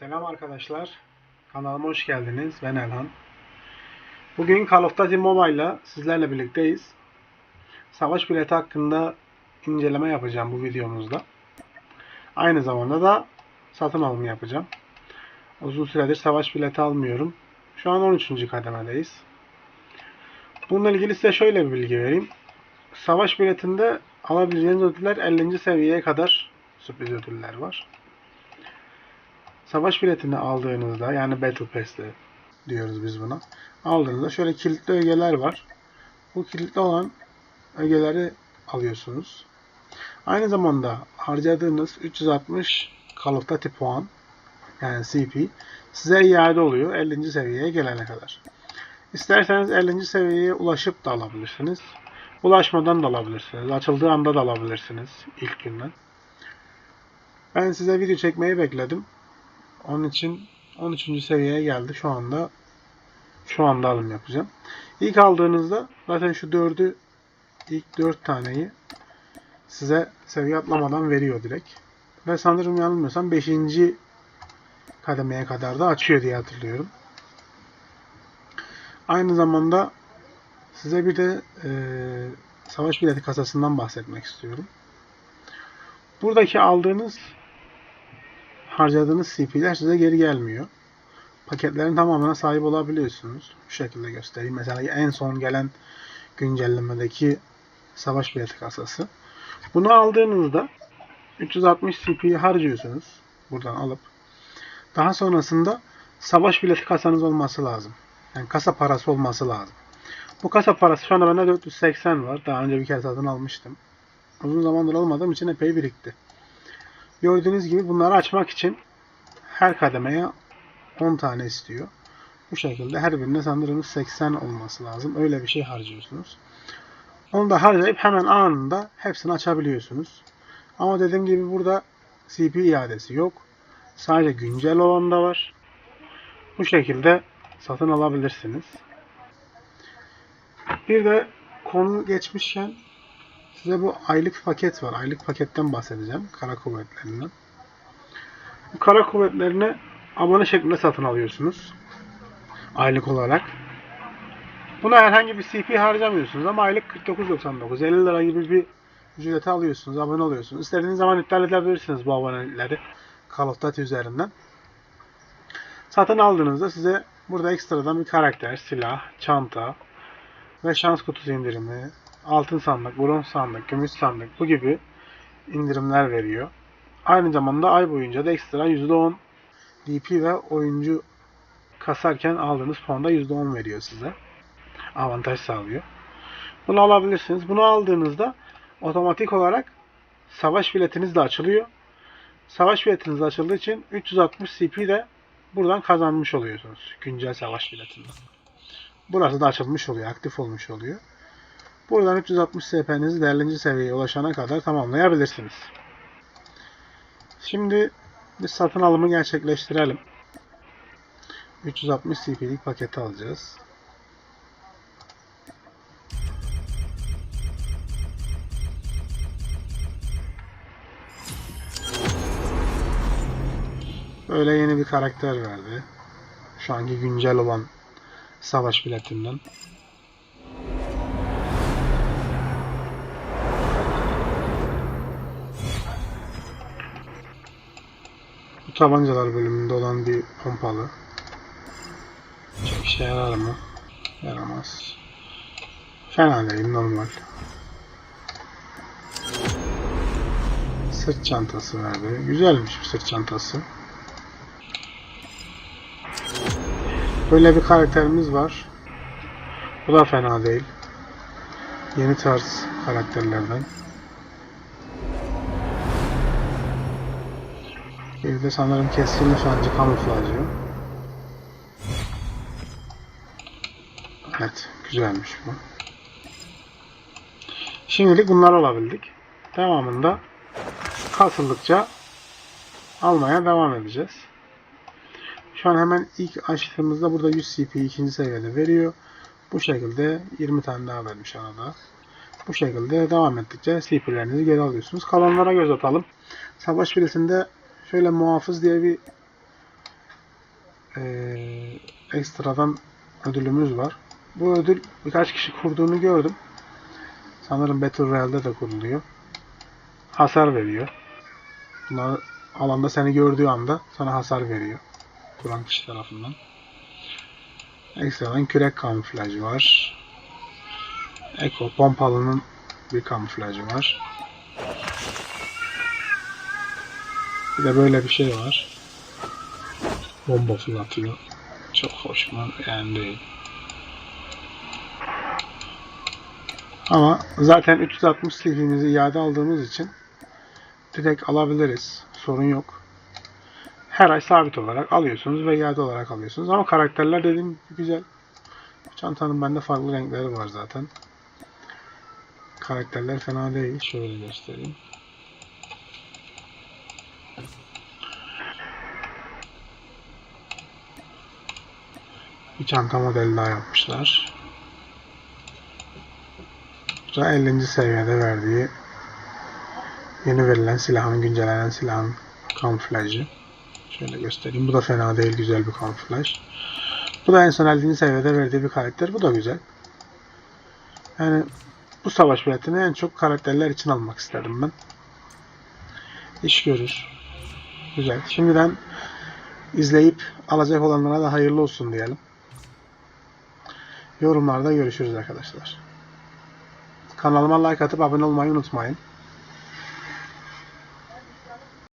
Selam arkadaşlar. Kanalıma hoş geldiniz. Ben Elhan. Bugün Call of Duty Mobile ile sizlerle birlikteyiz. Savaş bileti hakkında inceleme yapacağım bu videomuzda. Aynı zamanda da satın alım yapacağım. Uzun süredir savaş bileti almıyorum. Şu an 13. kademedeyiz. Bununla ilgili size şöyle bir bilgi vereyim. Savaş biletinde alabileceğiniz ödüller 50. seviyeye kadar sürpriz ödüller var. Savaş biletini aldığınızda yani Battle Pass'te diyoruz biz buna. Aldığınızda şöyle kilitli ögeler var. Bu kilitli olan ögeleri alıyorsunuz. Aynı zamanda harcadığınız 360 Call of Duty puan yani CP size iade oluyor 50. seviyeye gelene kadar. İsterseniz 50. seviyeye ulaşıp da alabilirsiniz. Ulaşmadan da alabilirsiniz. Açıldığı anda da alabilirsiniz ilk günden. Ben size video çekmeyi bekledim. Onun için 13. seviyeye geldi. Şu anda şu anda alım yapacağım. İlk aldığınızda zaten şu dördü ilk dört taneyi size seviye atlamadan veriyor direkt. Ve sanırım yanılmıyorsam 5. kademeye kadar da açıyor diye hatırlıyorum. Aynı zamanda size bir de e, savaş bileti kasasından bahsetmek istiyorum. Buradaki aldığınız harcadığınız CP'ler size geri gelmiyor. Paketlerin tamamına sahip olabiliyorsunuz. Bu şekilde göstereyim. Mesela en son gelen güncellemedeki savaş bileti kasası. Bunu aldığınızda 360 CP'yi harcıyorsunuz. Buradan alıp. Daha sonrasında savaş bileti kasanız olması lazım. Yani kasa parası olması lazım. Bu kasa parası şu anda bende 480 var. Daha önce bir kere satın almıştım. Uzun zamandır almadığım için epey birikti. Gördüğünüz gibi bunları açmak için her kademeye 10 tane istiyor. Bu şekilde her birine sanırım 80 olması lazım. Öyle bir şey harcıyorsunuz. Onu da harcayıp hemen anında hepsini açabiliyorsunuz. Ama dediğim gibi burada CP iadesi yok. Sadece güncel olan da var. Bu şekilde satın alabilirsiniz. Bir de konu geçmişken Size bu aylık paket var. Aylık paketten bahsedeceğim. Kara kuvvetlerinden. Bu kara kuvvetlerini abone şeklinde satın alıyorsunuz. Aylık olarak. Buna herhangi bir CP harcamıyorsunuz ama aylık 49.99 50 lira gibi bir ücreti alıyorsunuz. Abone oluyorsunuz. İstediğiniz zaman iptal edebilirsiniz bu abonelikleri. Call of Duty üzerinden. Satın aldığınızda size burada ekstradan bir karakter, silah, çanta ve şans kutusu indirimi, altın sandık, bronz sandık, gümüş sandık bu gibi indirimler veriyor. Aynı zamanda ay boyunca da ekstra %10 DP ve oyuncu kasarken aldığınız puanda %10 veriyor size. Avantaj sağlıyor. Bunu alabilirsiniz. Bunu aldığınızda otomatik olarak savaş biletiniz de açılıyor. Savaş biletiniz açıldığı için 360 CP de buradan kazanmış oluyorsunuz. Güncel savaş biletinden. Burası da açılmış oluyor, aktif olmuş oluyor. Buradan 360 SP'nizi de 50. seviyeye ulaşana kadar tamamlayabilirsiniz. Şimdi biz satın alımı gerçekleştirelim. 360 CP'lik paketi alacağız. Böyle yeni bir karakter verdi. Şu anki güncel olan savaş biletinden. Bu tabancalar bölümünde olan bir pompalı. Çok işe yarar mı? Yaramaz. Fena değil, normal. Sırt çantası verdi. Güzelmiş bir sırt çantası. Böyle bir karakterimiz var. Bu da fena değil. Yeni tarz karakterlerden. Bir de sanırım keskin nişancı kamuflajı. Evet, güzelmiş bu. Şimdilik bunlar alabildik. Devamında kasıldıkça almaya devam edeceğiz. Şu an hemen ilk açtığımızda burada 100 CP ikinci seviyede veriyor. Bu şekilde 20 tane daha vermiş arada. Bu şekilde devam ettikçe CP'lerinizi geri alıyorsunuz. Kalanlara göz atalım. Savaş birisinde şöyle muhafız diye bir eee, ekstradan ödülümüz var. Bu ödül birkaç kişi kurduğunu gördüm. Sanırım Battle Royale'de de kuruluyor. Hasar veriyor. Bunlar alanda seni gördüğü anda sana hasar veriyor. Kuran kişi tarafından. Ekstradan kürek kamuflajı var. Eko pompalının bir kamuflajı var. Bir de böyle bir şey var. Bomba fırlatıyor. Çok hoşuma yani. Ama zaten 360 CV'mizi iade aldığımız için direkt alabiliriz. Sorun yok. Her ay sabit olarak alıyorsunuz ve iade olarak alıyorsunuz. Ama karakterler dediğim gibi güzel. Çantanın bende farklı renkleri var zaten. Karakterler fena değil. Şöyle göstereyim. Bir çanta modeli daha yapmışlar. Bu da 50. seviyede verdiği yeni verilen silahın, güncellenen silahın kamuflajı. Şöyle göstereyim. Bu da fena değil. Güzel bir kamuflaj. Bu da en son 50. seviyede verdiği bir karakter. Bu da güzel. Yani bu savaş biletini en çok karakterler için almak istedim ben. İş görür. Güzel. Şimdiden izleyip alacak olanlara da hayırlı olsun diyelim. Yorumlarda görüşürüz arkadaşlar. Kanalıma like atıp abone olmayı unutmayın.